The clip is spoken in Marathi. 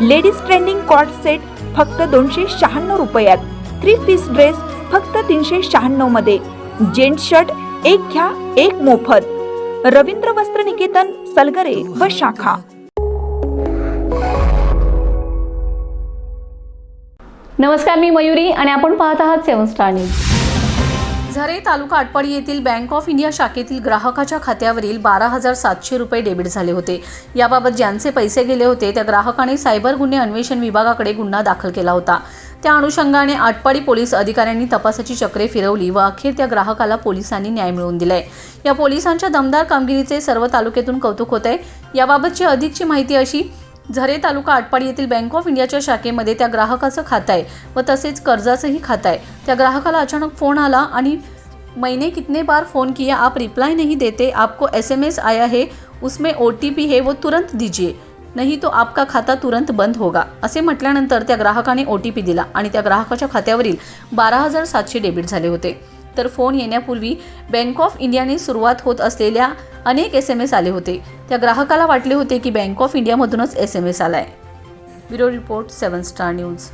लेडीज ट्रेंडिंग कॉट सेट फक्त दोनशे शहाण्णव रुपयात. थ्री पीस ड्रेस फक्त तीनशे शहाण्णवमध्ये. जेंट्स शर्ट एक घ्या एक मोफत. रवींद्र वस्त्र निकेतन सलगरे व शाखा. नमस्कार मी मयुरी आणि आपण पाहत आहात सेवन स्टार न्यूज. झरे तालुका आटपाडी येथील बँक ऑफ इंडिया शाखेतील ग्राहकाच्या खात्यावरील बारा हजार सातशे रुपये डेबिट झाले होते. याबाबत ज्यांचे पैसे गेले होते त्या ग्राहकाने सायबर गुन्हे अन्वेषण विभागाकडे गुन्हा दाखल केला होता. त्या अनुषंगाने आटपाडी पोलीस अधिकाऱ्यांनी तपासाची चक्रे फिरवली व अखेर त्या ग्राहकाला पोलिसांनी न्याय मिळवून दिलाय. या पोलिसांच्या दमदार कामगिरीचे सर्व तालुक्यातून कौतुक होत आहे याबाबतची अधिकची माहिती अशी झरे तालुका आटपाडी येथील बँक ऑफ इंडियाच्या शाखेमध्ये त्या ग्राहकाचं खातं आहे व तसेच कर्जाचंही खातं आहे. त्या ग्राहकाला अचानक फोन आला आणि मैंने कितने बार फ़ोन किया आप रिप्लाई नहीं देते आपको एसएमएस आया है उसमें ओ टी पी है वो तुरंत दीजिए. नहीं तो आपका खाता तुरंत बंद होगा. असे म्हटल्यानंतर त्या ग्राहकाने ओ टी पी दिला आणि त्या ग्राहकाच्या खात्यावरील बारा हजार सातशे डेबिट झाले होते. तर फोन येण्यापूर्वी बँक ऑफ इंडियाने सुरुवात होत असलेल्या अनेक एस एम एस आले होते. त्या ग्राहकाला वाटले होते की बँक ऑफ इंडियामधूनच एस एम एस आला आहे bureau report seven star news.